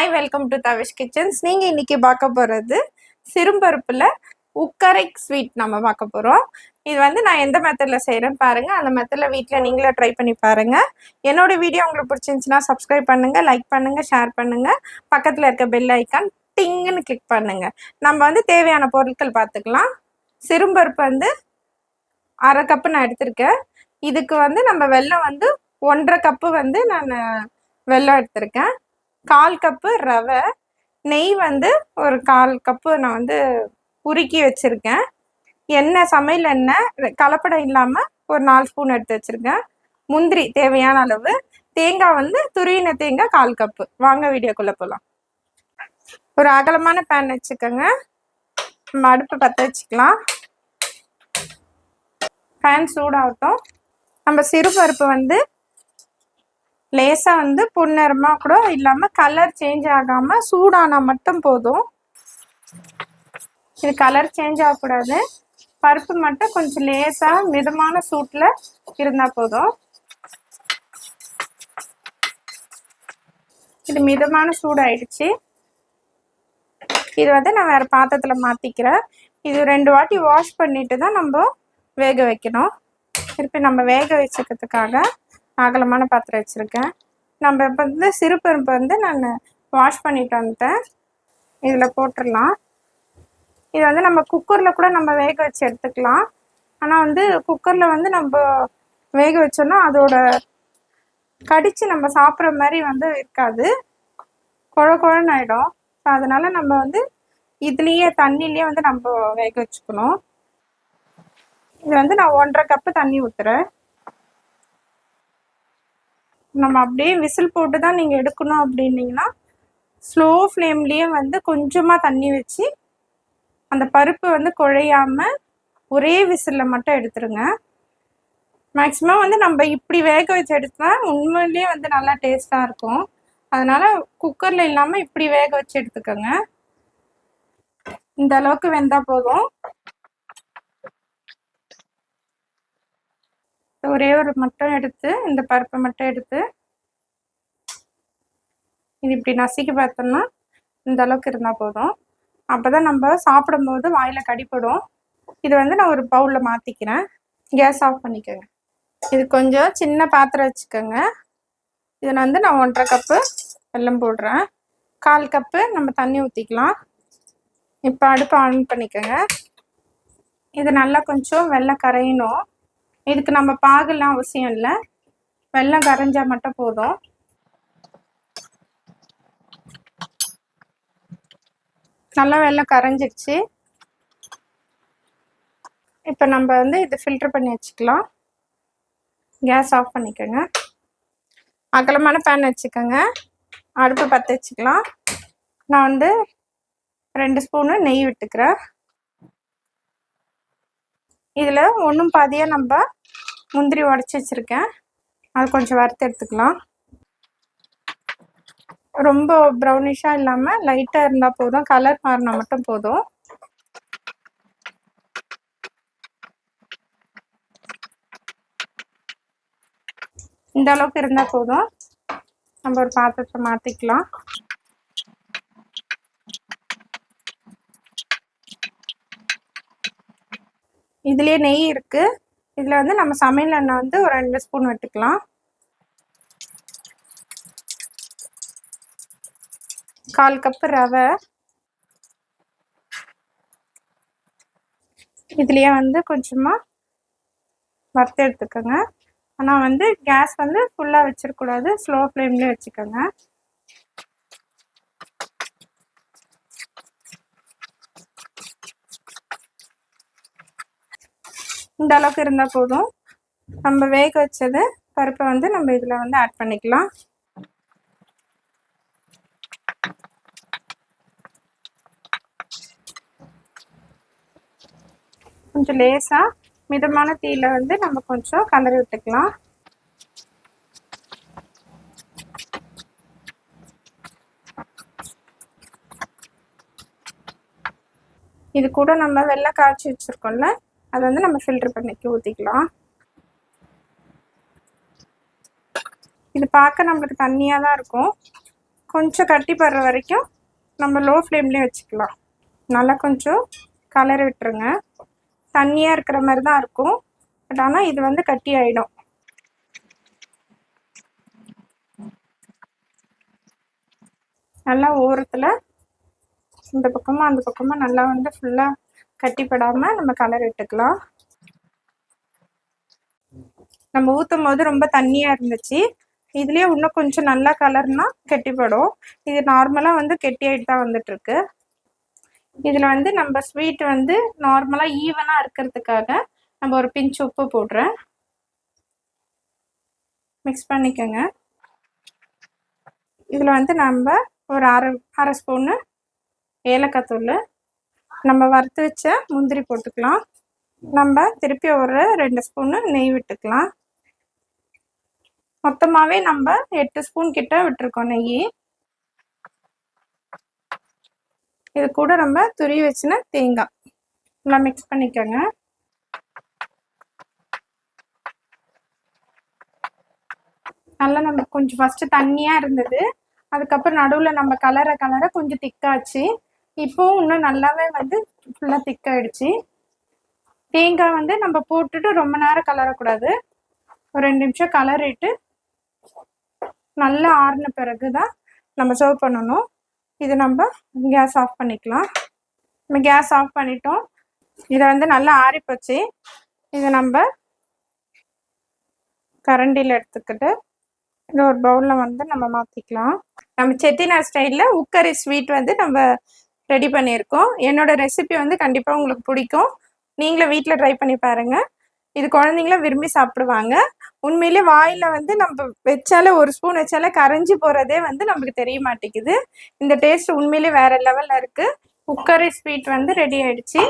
Hi welcome to Tavish kitchens நீங்கள் இன்றைக்கி பார்க்க போகிறது சிறும்பருப்பில் உக்கரை ஸ்வீட் நம்ம பார்க்க போகிறோம் இது வந்து நான் எந்த மெத்தடில் செய்கிறேன்னு பாருங்கள் அந்த மெத்தடில் வீட்டில் நீங்களே ட்ரை பண்ணி பாருங்கள் என்னோட வீடியோ உங்களுக்கு பிடிச்சிருந்துச்சின்னா சப்ஸ்கிரைப் பண்ணுங்கள் லைக் பண்ணுங்கள் ஷேர் பண்ணுங்கள் பக்கத்தில் இருக்க பெல் ஐக்கான் டிங்குன்னு கிளிக் பண்ணுங்கள் நம்ம வந்து தேவையான பொருட்கள் பார்த்துக்கலாம். சிறும்பருப்பு வந்து அரை கப்பு நான் எடுத்திருக்கேன். இதுக்கு வந்து நம்ம வெல்லம் வந்து ஒன்றரை கப்பு வந்து நான் வெல்லம் எடுத்திருக்கேன். கால் கப்பு ரவை. நெய் வந்து ஒரு கால் கப்பு நான் வந்து உருக்கி வச்சுருக்கேன். எண்ணெய் சமையல் எண்ணெய் கலப்படம் இல்லாமல் ஒரு நாலு ஸ்பூன் எடுத்து வச்சுருக்கேன். முந்திரி தேவையான அளவு. தேங்காய் வந்து துருவின தேங்காய் கால் கப்பு. வாங்க வீடியோக்குள்ளே போகலாம் ஒரு அகலமான பேன் வச்சுக்கோங்க. நம்ம அடுப்பு பற்ற வச்சுக்கலாம். பேன் சூடாகட்டும். நம்ம சிறுபருப்பு வந்து லேசாக வந்து பொன்னிறமாக கூட இல்லாமல் கலர் சேஞ்ச் ஆகாமல் சூடானால் மட்டும் போதும். இது கலர் சேஞ்ச் ஆகக்கூடாது. பருப்பு மட்டும் கொஞ்சம் லேசாக மிதமான சூட்டில் இருந்தால் போதும். இது மிதமான சூடாயிடுச்சு. இது வந்து நான் வேறு பாத்திரத்தில் மாற்றிக்கிறேன் இது ரெண்டு வாட்டி வாஷ் பண்ணிட்டு தான் நம்ம வேக வைக்கணும். திருப்பி நம்ம வேக வச்சுக்கிறதுக்காக அகலமான பாத்திரம் வச்சுருக்கேன். நம்ம இப்போ வந்து சிறுபருப்பு வந்து நான் வாஷ் பண்ணிட்டு வந்துட்டேன். இதில் போட்டுடலாம். இது வந்து நம்ம குக்கரில் கூட நம்ம வேக வச்சு எடுத்துக்கலாம். ஆனால் வந்து குக்கரில் வந்து நம்ம வேக வச்சோன்னா அதோட கடித்து நம்ம சாப்பிட்ற மாதிரி வந்து இருக்காது. குழ குழன்னு ஆகிடும் ஸோ அதனால் நம்ம வந்து இதுலேயே தண்ணிலேயே வந்து நம்ம வேக வச்சுக்கணும். இது வந்து நான் ஒன்றரை கப்பு தண்ணி ஊற்றுறேன் நம்ம அப்படியே விசில் போட்டு தான் நீங்கள் எடுக்கணும் அப்படின்னீங்கன்னா ஸ்லோ ஃப்ளேம்லேயே வந்து கொஞ்சமாக தண்ணி வச்சு அந்த பருப்பு வந்து குழையாமல் ஒரே விசிலில் மட்டும் எடுத்துருங்க. மேக்ஸிமம் வந்து நம்ம இப்படி வேக வச்சு எடுத்தா உண்மையிலேயே வந்து நல்லா டேஸ்ட்டாக இருக்கும். அதனால் குக்கரில் இல்லாமல் இப்படி வேக வச்சு எடுத்துக்கோங்க. இந்த அளவுக்கு வெந்தால் போதும். ஒரே ஒரு மட்டும் எடுத்து இந்த பருப்பை மட்டும் எடுத்து இது இப்படி நசுக்கி பார்த்தோம்னா இந்த அளவுக்கு இருந்தால் போதும். அப்போ தான் நம்ம சாப்பிடும்போது வாயில் கடிப்படும் இது வந்து நான் ஒரு பவுலில் மாற்றிக்கிறேன் கேஸ் ஆஃப் பண்ணிக்கோங்க. இது கொஞ்சம் சின்ன பாத்திரம் வச்சுக்கோங்க. இதில் வந்து நான் ஒன்றரை கப்பு வெல்லம் போடுறேன். கால் கப்பு நம்ம தண்ணி ஊற்றிக்கலாம் இப்போ அடுப்பு ஆன் பண்ணிக்கோங்க. இது நல்லா கொஞ்சம் வெள்ளம் கரையணும். இதுக்கு நம்ம பாகுலாம் அவசியம் இல்லை. வெள்ளம் கரைஞ்சா மட்டும் போதும். நல்லா வெள்ளம் கரைஞ்சிருச்சு. இப்போ நம்ம வந்து இது ஃபில்டர் பண்ணி வச்சுக்கலாம். கேஸ் ஆஃப் பண்ணிக்கோங்க. அகலமான பேன் வச்சுக்கோங்க. அடுப்பு பற்ற வச்சுக்கலாம். நான் வந்து ரெண்டு ஸ்பூனு நெய் விட்டுக்கிறேன். இதில் ஒன்றும் பாதியாக நம்ம முந்திரி உடச்சி வச்சுருக்கேன். அது கொஞ்சம் வறுத்து எடுத்துக்கலாம். ரொம்ப ப்ரௌனிஷாக இல்லாமல் லைட்டாக இருந்தால் போதும். கலர் மாறினா மட்டும் போதும். இந்த அளவுக்கு இருந்தால் போதும். நம்ம ஒரு பாத்திரத்தை மாற்றிக்கலாம் இதுலேயே நெய் இருக்குது இதில் வந்து நம்ம சமையல் எண்ணெய் வந்து ஒரு ரெண்டு ஸ்பூன் விட்டுக்கலாம். கால் கப்பு ரவை. இதுலேயே வந்து கொஞ்சமாக வறுத்து எடுத்துக்கோங்க. ஆனால் வந்து கேஸ் வந்து ஃபுல்லாக வச்சிடக்கூடாது ஸ்லோ ஃப்ளேம்லேயே வச்சுக்கோங்க. இந்த அளவுக்கு இருந்தால் போதும். நம்ம வேக வச்சது பருப்பை வந்து நம்ம இதில் வந்து ஆட் பண்ணிக்கலாம். கொஞ்சம் லேசாக மிதமான தீயில வந்து நம்ம கொஞ்சம் கலரி விட்டுக்கலாம். இது கூட நம்ம வெள்ளை காய்ச்சி வச்சுருக்கோம்ல அதை வந்து நம்ம ஃபில்டர் பண்ணிக்கி ஊற்றிக்கலாம் இது பார்க்க நம்மளுக்கு தண்ணியாக தான் இருக்கும். கொஞ்சம் கட்டி படுற வரைக்கும் நம்ம லோ ஃப்ளேம்லேயே வச்சுக்கலாம். நல்லா கொஞ்சம் கலர் விட்டுருங்க. தண்ணியாக இருக்கிற மாதிரி தான் இருக்கும். பட் ஆனால் இது வந்து கட்டி ஆகிடும் நல்லா ஓரத்தில் இந்த பக்கமாக அந்த பக்கமாக நல்லா வந்து ஃபுல்லாக கட்டிப்படாமல் நம்ம கலர் விட்டுக்கலாம் நம்ம ஊற்றும் போது ரொம்ப தண்ணியாக இருந்துச்சு. இதுலேயே இன்னும் கொஞ்சம் நல்லா கலர்னா கெட்டிப்படும். இது நார்மலாக வந்து கெட்டியாயிட்டு தான் வந்துட்டுருக்கு. இதில் வந்து நம்ம ஸ்வீட் வந்து நார்மலாக ஈவனாக இருக்கிறதுக்காக நம்ம ஒரு பிஞ்ச் உப்பு போடுறேன். மிக்ஸ் பண்ணிக்கோங்க. இதில் வந்து நம்ம ஒரு அரை அரை ஸ்பூனு ஏலக்காய் தூள் நம்ம வறுத்து வச்ச முந்திரி போட்டுக்கலாம். நம்ம திருப்பி ஒரு ரெண்டு ஸ்பூனு நெய் விட்டுக்கலாம். மொத்தமாகவே நம்ம எட்டு ஸ்பூன் கிட்ட விட்டுருக்கோம் நெய். இது கூட நம்ம துருவி வச்சுன தேங்காய். நல்லா மிக்ஸ் பண்ணிக்கோங்க. நல்லா நம்ம கொஞ்சம் ஃபஸ்ட்டு தண்ணியாக இருந்தது. அதுக்கப்புறம் நடுவில் நம்ம கலரை கலரை கொஞ்சம் திக்காச்சு இப்போவும் இன்னும் நல்லாவே வந்து ஃபுல்லாக திக்காயிடுச்சு தேங்காய் வந்து நம்ம போட்டுட்டு ரொம்ப நேரம் கலரக்கூடாது. ஒரு ரெண்டு நிமிஷம் கலரிட்டு நல்லா ஆறின பிறகு தான் நம்ம சர்வ் பண்ணணும். இது நம்ம கேஸ் ஆஃப் பண்ணிக்கலாம். நம்ம கேஸ் ஆஃப் பண்ணிட்டோம். இதை வந்து நல்லா ஆறிப்போச்சு. இதை நம்ம கரண்டியில் எடுத்துக்கிட்டு இது ஒரு பவுலில் வந்து நம்ம மாற்றிக்கலாம் நம்ம செட்டிநாடு ஸ்டைலில் உக்கரி ஸ்வீட் வந்து நம்ம ரெடி பண்ணியிருக்கோம். என்னோட ரெசிபி வந்து கண்டிப்பாக உங்களுக்கு பிடிக்கும். நீங்களும் வீட்டில் ட்ரை பண்ணி பாருங்கள் இது குழந்தைங்களாம் விரும்பி சாப்பிடுவாங்க. உண்மையிலே வாயில் வந்து நம்ம வச்சாலே ஒரு ஸ்பூன் வச்சாலே கரைஞ்சி போகிறதே வந்து நமக்கு தெரிய மாட்டேங்குது. இந்த டேஸ்ட் உண்மையிலே வேறு லெவலில் இருக்குது குக்கரி ஸ்வீட் வந்து ரெடி ஆயிடுச்சு.